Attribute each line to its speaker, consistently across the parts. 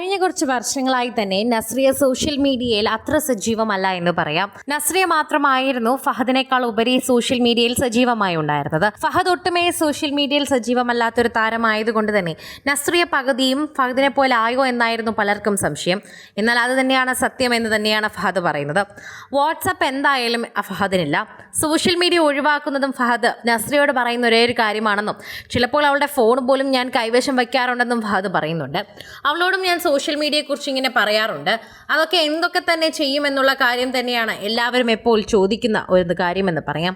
Speaker 1: കഴിഞ്ഞ കുറച്ച് വർഷങ്ങളായി തന്നെ നസ്രിയ സോഷ്യൽ മീഡിയയിൽ അത്ര സജീവമല്ല എന്ന് പറയാം. നസ്രിയ മാത്രമായിരുന്നു ഫഹദിനേക്കാൾ ഉപരി സോഷ്യൽ മീഡിയയിൽ സജീവമായി ഉണ്ടായിരുന്നത്. ഫഹദ് ഒട്ടുമേ സോഷ്യൽ മീഡിയയിൽ സജീവമല്ലാത്തൊരു താരമായതുകൊണ്ട് തന്നെ നസ്രിയ പകുതിയും ഫഹദിനെ പോലെ ആയോ എന്നായിരുന്നു പലർക്കും സംശയം. എന്നാൽ അത് തന്നെയാണ് സത്യം എന്ന് തന്നെയാണ് ഫഹദ് പറയുന്നത്. വാട്സപ്പ് എന്തായാലും ഫഹദിനില്ല. സോഷ്യൽ മീഡിയ ഒഴിവാക്കുന്നതും ഫഹദ് നസ്രിയോട് പറയുന്ന ഒരേ ഒരു കാര്യമാണെന്നും ചിലപ്പോൾ അവളുടെ ഫോൺ പോലും ഞാൻ കൈവശം വയ്ക്കാറുണ്ടെന്നും ഫഹദ് പറയുന്നുണ്ട്. അവളോടും ഞാൻ സോഷ്യൽ മീഡിയയെക്കുറിച്ച് ഇങ്ങനെ പറയാറുണ്ട്. അതൊക്കെ എന്തൊക്കെ തന്നെ ചെയ്യുമെന്നുള്ള കാര്യം തന്നെയാണ് എല്ലാവരും എപ്പോൾ ചോദിക്കുന്ന ഒരു കാര്യമെന്ന് പറയാം.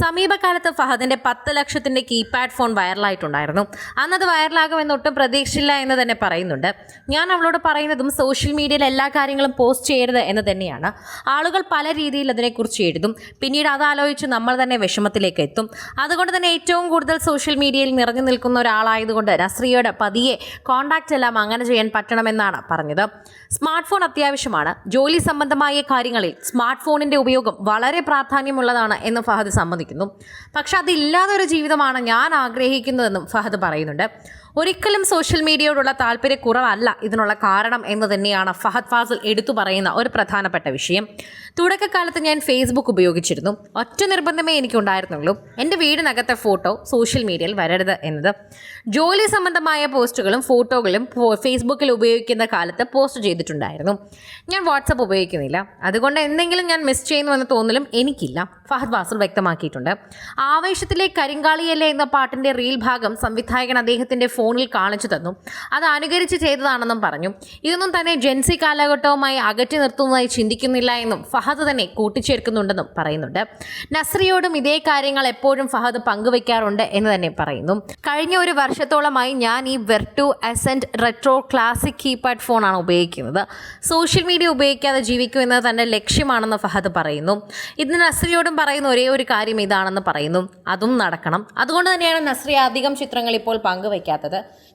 Speaker 1: സമീപകാലത്ത് ഫഹദിന്റെ പത്ത് ലക്ഷത്തിന്റെ കീപാഡ് ഫോൺ വൈറലായിട്ടുണ്ടായിരുന്നു. അന്നത് വൈറലാകുമെന്ന് ഒട്ടും പ്രതീക്ഷയില്ല എന്ന് തന്നെ പറയുന്നുണ്ട്. ഞാൻ അവളോട് പറയുന്നതും സോഷ്യൽ മീഡിയയിൽ എല്ലാ കാര്യങ്ങളും പോസ്റ്റ് ചെയ്യരുത് എന്ന് തന്നെയാണ്. ആളുകൾ പല രീതിയിൽ അതിനെക്കുറിച്ച് എഴുതും. പിന്നീട് അതാലോചിച്ച് നമ്മൾ തന്നെ വിഷമത്തിലേക്ക് എത്തും. അതുകൊണ്ട് തന്നെ ഏറ്റവും കൂടുതൽ സോഷ്യൽ മീഡിയയിൽ നിറഞ്ഞു നിൽക്കുന്ന ഒരാളായതുകൊണ്ട് നസ്രിയയുടെ പതിയെ കോൺടാക്റ്റ് എല്ലാം അങ്ങനെ ചെയ്യാൻ പറ്റണമെന്നാണ് പറഞ്ഞത്. സ്മാർട്ട് ഫോൺ അത്യാവശ്യമാണ്. ജോലി സംബന്ധമായ കാര്യങ്ങളിൽ സ്മാർട്ട് ഫോണിന്റെ ഉപയോഗം വളരെ പ്രാധാന്യമുള്ളതാണ് എന്ന് ഫഹദ് സമ്മതിക്കുന്നു. പക്ഷെ അതില്ലാതെ ഒരു ജീവിതമാണ് ഞാൻ ആഗ്രഹിക്കുന്നതെന്നും ഫഹദ് പറയുന്നുണ്ട്. ഒരിക്കലും സോഷ്യൽ മീഡിയയോടുള്ള താല്പര്യക്കുറവല്ല ഇതിനുള്ള കാരണം എന്ന് തന്നെയാണ് ഫഹദ് ഫാസിൽ എടുത്തു പറയുന്ന ഒരു പ്രധാനപ്പെട്ട വിഷയം. തുടക്കകാലത്ത് ഞാൻ ഫേസ്ബുക്ക് ഉപയോഗിച്ചിരുന്നു. ഒറ്റ നിർബന്ധമേ എനിക്കുണ്ടായിരുന്നുള്ളൂ. എന്റെ വീടിനകത്തെ ഫോട്ടോ സോഷ്യൽ മീഡിയയിൽ വരരുത് എന്നത്. ജോലി സംബന്ധമായ പോസ്റ്റുകളും ഫോട്ടോകളും ഫേസ്ബുക്കിൽ ഉപയോഗിക്കുന്ന കാലത്ത് പോസ്റ്റ് ചെയ്തിട്ടുണ്ടായിരുന്നു. ഞാൻ വാട്സപ്പ് ഉപയോഗിക്കുന്നില്ല. അതുകൊണ്ട് എന്തെങ്കിലും ഞാൻ മിസ് ചെയ്യുന്നുവെന്ന് തോന്നലും എനിക്കില്ല. ഫഹദ് ഫാസിൽ വ്യക്തമാക്കിയിട്ടുണ്ട്. ആവേശത്തിലെ കരിങ്കാളിയല്ലേ എന്ന പാട്ടിന്റെ റീൽ ഭാഗം സംവിധായകൻ അദ്ദേഹത്തിന്റെ ഫോണിൽ കാണിച്ചു തന്നു. അത് അനുകരിച്ച് ചെയ്തതാണെന്നും പറഞ്ഞു. ഇതൊന്നും തന്നെ ജെൻസി കാലഘട്ടവുമായി അകറ്റി നിർത്തുന്നതായി ചിന്തിക്കുന്നില്ല എന്നും ഫഹദ് തന്നെ കൂട്ടിച്ചേർക്കുന്നുണ്ടെന്നും പറയുന്നുണ്ട്. നസ്രിയോടും ഇതേ കാര്യങ്ങൾ എപ്പോഴും ഫഹദ് പങ്കുവെക്കാറുണ്ട് എന്ന് തന്നെ പറയുന്നു. കഴിഞ്ഞ ഒരു വർഷത്തോളമായി ഞാൻ ഈ Vertu ascent retro classic keypad ഫോണാണ് ഉപയോഗിക്കുന്നത്. സോഷ്യൽ മീഡിയ ഉപയോഗിക്കാതെ ജീവിക്കും എന്നത് തന്റെ ലക്ഷ്യമാണെന്ന് ഫഹദ് പറയുന്നു. ഇത് നസ്രിയോടും പറയുന്ന ഒരേ ഒരു കാര്യം ഇതാണെന്ന് പറയുന്നു. അതും നടക്കണം. അതുകൊണ്ട് തന്നെയാണ് നസ്രിയ അധികം ചിത്രങ്ങൾ ഇപ്പോൾ പങ്കുവയ്ക്കാത്തത്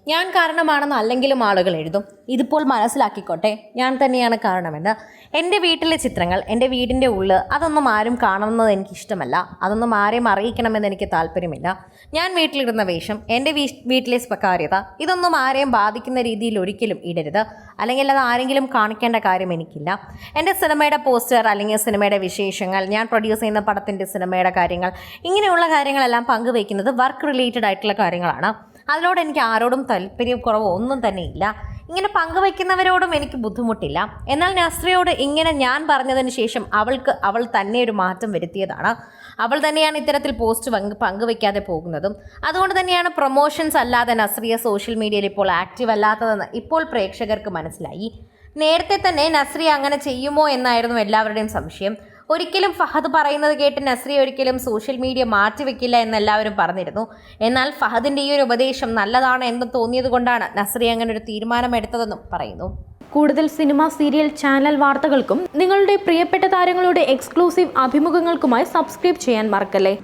Speaker 1: ഞാൻ കാരണമാണെന്ന് അല്ലെങ്കിലും ആളുകൾ എഴുതും. ഇതിപ്പോൾ മനസ്സിലാക്കിക്കോട്ടെ. ഞാൻ തന്നെയാണ് കാരണമെന്ന്. എന്റെ വീട്ടിലെ ചിത്രങ്ങൾ എന്റെ വീടിന്റെ ഉള്ളിൽ അതൊന്നും ആരും കാണുന്നത് എനിക്കിഷ്ടമല്ല. അതൊന്നും ആരെയും അറിയിക്കണമെന്ന് എനിക്ക് താല്പര്യമില്ല. ഞാൻ വീട്ടിലിടുന്ന വേഷം എന്റെ വീട്ടിലെ സ്വകാര്യത ഇതൊന്നും ആരെയും ബാധിക്കുന്ന രീതിയിൽ ഒരിക്കലും ഇടരുത്. അല്ലെങ്കിൽ അത് ആരെങ്കിലും കാണിക്കേണ്ട കാര്യം എനിക്കില്ല. എന്റെ സിനിമയുടെ പോസ്റ്റർ അല്ലെങ്കിൽ സിനിമയുടെ വിശേഷങ്ങൾ ഞാൻ പ്രൊഡ്യൂസ് ചെയ്യുന്ന പടത്തിന്റെ സിനിമയുടെ കാര്യങ്ങൾ ഇങ്ങനെയുള്ള കാര്യങ്ങളെല്ലാം പങ്കുവയ്ക്കുന്നത് വർക്ക് റിലേറ്റഡ് ആയിട്ടുള്ള കാര്യങ്ങളാണ്. അതിനോട് എനിക്ക് ആരോടും താല്പര്യക്കുറവോ ഒന്നും തന്നെ ഇല്ല. ഇങ്ങനെ പങ്കുവയ്ക്കുന്നവരോടും എനിക്ക് ബുദ്ധിമുട്ടില്ല. എന്നാൽ നസ്രയോട് ഇങ്ങനെ ഞാൻ പറഞ്ഞതിന് ശേഷം അവൾക്ക് അവൾ തന്നെ ഒരു മാറ്റം വരുത്തിയതാണ്. അവൾ തന്നെയാണ് ഇത്തരത്തിൽ പോസ്റ്റ് പങ്ക് പങ്കുവയ്ക്കാതെ പോകുന്നതും. അതുകൊണ്ട് തന്നെയാണ് പ്രൊമോഷൻസ് അല്ലാതെ നസ്രിയ സോഷ്യൽ മീഡിയയിൽ ഇപ്പോൾ ആക്റ്റീവ് അല്ലാത്തതെന്ന് ഇപ്പോൾ പ്രേക്ഷകർക്ക് മനസ്സിലായി. നേരത്തെ തന്നെ നസ്രിയ അങ്ങനെ ചെയ്യുമോ എന്നായിരുന്നു എല്ലാവരുടെയും സംശയം. ഒരിക്കലും ഫഹദ് പറയുന്നത് കേട്ട് നസ്രി ഒരിക്കലും സോഷ്യൽ മീഡിയ മാറ്റിവെക്കില്ല എന്നെല്ലാവരും പറഞ്ഞിരുന്നു. എന്നാൽ ഫഹദിന്റെ ഈ ഒരു ഉപദേശം നല്ലതാണ് എന്ന് തോന്നിയത് കൊണ്ടാണ് നസ്രി അങ്ങനെ ഒരു തീരുമാനമെടുത്തതെന്നും പറയുന്നു.
Speaker 2: കൂടുതൽ സിനിമ സീരിയൽ ചാനൽ വാർത്തകൾക്കും നിങ്ങളുടെ പ്രിയപ്പെട്ട താരങ്ങളുടെ എക്സ്ക്ലൂസീവ് അഭിമുഖങ്ങൾക്കുമായി സബ്സ്ക്രൈബ് ചെയ്യാൻ മറക്കല്ലേ?